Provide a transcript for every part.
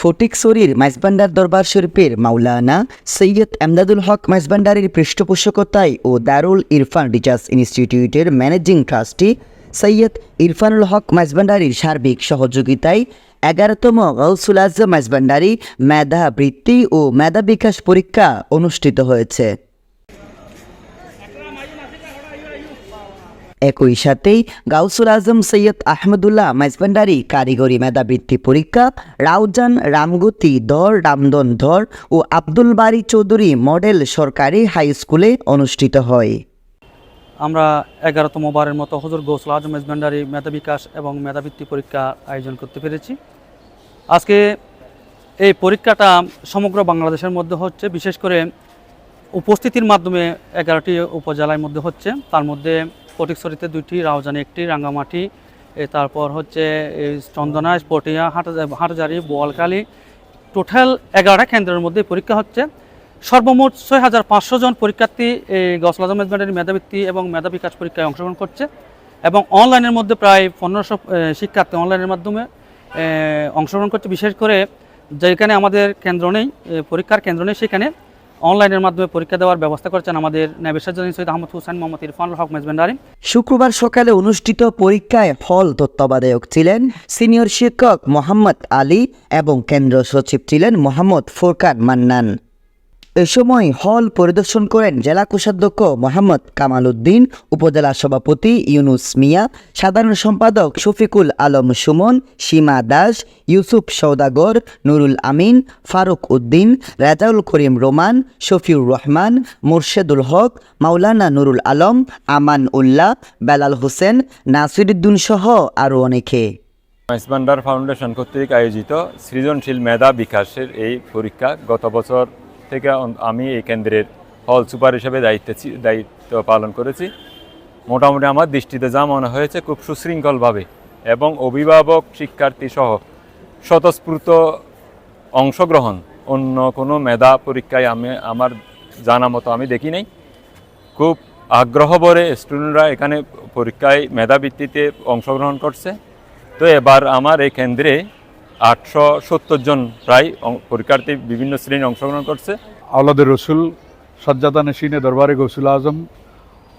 ফটিকছড়ির মাইজবান্ডার দরবার শরীফের মাওলানা সৈয়দ আমদাদুল হক মাইজবান্ডারের পৃষ্ঠপোষকতায় ও দারুল ইরফান রিসার্চ ইনস্টিটিউটের ম্যানেজিং ট্রাস্টি সৈয়দ ইরফানুল হক মাইজবান্ডারির সার্বিক সহযোগিতায় এগারোতম গৌসুল আজম মাইজবান্ডারি মেধা বৃত্তি ও মেধা বিকাশ পরীক্ষা অনুষ্ঠিত হয়েছে। একই সাথেই গাউসুল আজম সৈয়দ আহমদুল্লাহ মাইজবান্ডারি কারিগরি মেধাবৃত্তি পরীক্ষা, রাউজান রামগতি ধর রামদন ধর ও আব্দুল বারি চৌধুরী মডেল সরকারি হাই স্কুলে অনুষ্ঠিত হয়। আমরা এগারোতম বারের মতো হজুর গৌসল আজম মেজবান্ডারি মেধা বিকাশ এবং মেধাবৃত্তি পরীক্ষা আয়োজন করতে পেরেছি। আজকে এই পরীক্ষাটা সমগ্র বাংলাদেশের মধ্যে হচ্ছে, বিশেষ করে উপস্থিতির মাধ্যমে এগারোটি উপজেলার মধ্যে হচ্ছে। তার মধ্যে ফটিকছড়িতে দুইটি, রাউজানে একটি, রাঙ্গামাটি তারপর হচ্ছে চন্দনা, পটিয়া হাটা হাটজারি বোয়ালকালী টোটাল এগারোটা কেন্দ্রের মধ্যে পরীক্ষা হচ্ছে। সর্বমোট ছয় হাজার পাঁচশো জন পরীক্ষার্থী এই গসল আজম মেজবান্ডারি মেধাবৃত্তি এবং মেধা বিকাশ পরীক্ষায় অংশগ্রহণ করছে এবং অনলাইনের মধ্যে প্রায় পনেরোশো শিক্ষার্থী অনলাইনের মাধ্যমে অংশগ্রহণ করছে। বিশেষ করে যেখানে আমাদের কেন্দ্র নেই পরীক্ষার কেন্দ্র নেই, সেখানে অনলাইনের মাধ্যমে পরীক্ষা দেওয়ার ব্যবস্থা করেছেন আমাদের নেবেশাজ্জানী সৈয়দ আহমদ হুসেন, মোহাম্মদ ইরফানুল হক মেজবেন্ডারিন শুক্রবার সকালে অনুষ্ঠিত পরীক্ষায় ফল তত্ত্বাবধায়ক ছিলেন সিনিয়র শিক্ষক মোহাম্মদ আলী এবং কেন্দ্র সচিব ছিলেন মোহাম্মদ ফোরকান মান্নান। এ সময় হল পরিদর্শন করেন জেলা কোষাধ্যক্ষ মোহাম্মদ কামাল উদ্দিন উপজেলা সভাপতি ইউনুস মিয়া, সাধারণ সম্পাদক শফিকুল আলম সুমন, সীমা দাস, ইউসুফ সৌদাগর নুরুল আমিন, ফারুক উদ্দিন, রাজাউল করিম রোমান, শফিউর রহমান, মুর্শেদুল হক, মাওলানা নুরুল আলম, আমান উল্লাহ, বেলাল হোসেন, নাসিরুদ্দিন সহ আরও অনেকে। ফাউন্ডেশন কর্তৃক আয়োজিত সৃজনশীল মেধা বিকাশের এই পরীক্ষা গত বছর থেকে আমি এই কেন্দ্রের হল সুপার হিসেবে দায়িত্ব দায়িত্ব পালন করেছি। মোটামুটি আমার দৃষ্টিতে যা মনে হয়েছে খুব সুশৃঙ্খলভাবে এবং অভিভাবক শিক্ষার্থী সহ স্বতঃস্ফূর্ত অংশগ্রহণ। অন্য কোনো মেধা পরীক্ষায় আমি, আমার জানা মতো আমি দেখি নাই। খুব আগ্রহ ভরে স্টুডেন্টরা এখানে পরীক্ষায় মেধাবৃত্তিতে অংশগ্রহণ করছে। তো এবার আমার এই কেন্দ্রে আটশো সত্তর জন প্রায় পরীক্ষার্থী বিভিন্ন শ্রেণি অংশগ্রহণ করছে। আওলাদের রসুল, সজ্জাদা নসিনে দরবারে গৌসুল আজম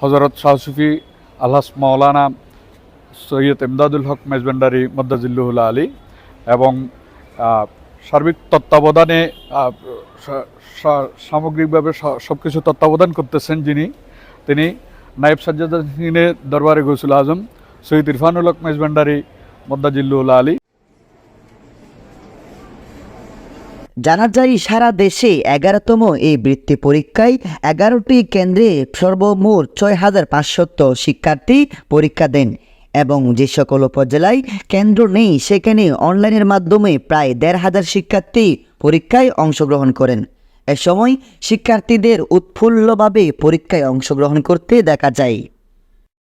হজরত শাহসুফি আলহাস মাওলানা সৈয়দ এমদাদুল হক মেজবান্ডারি মদ্দাজিল্লুহুল্লাহ আলী এবং সার্বিক তত্ত্বাবধানে সামগ্রিকভাবে সব কিছু তত্ত্বাবধান করতেছেন যিনি, তিনি নায়েব সাজ্জাদা দরবারে গৌসুল আজম, সৈয়দ ইরফানুল হক মেজবান্ডারি মদ্দাজিল্লুহুল্লাহ আলী জানা যায় সারা দেশে এগারোতম এই বৃত্তি পরীক্ষায় এগারোটি কেন্দ্রে সর্বমোট ছয় হাজার পাঁচশত শিক্ষার্থী পরীক্ষা দেন এবং যে সকল উপজেলায় কেন্দ্র নেই, সেখানে অনলাইনের মাধ্যমে প্রায় দেড় হাজার শিক্ষার্থী পরীক্ষায় অংশগ্রহণ করেন। এ সময় শিক্ষার্থীদের উৎফুল্লভাবে পরীক্ষায় অংশগ্রহণ করতে দেখা যায়।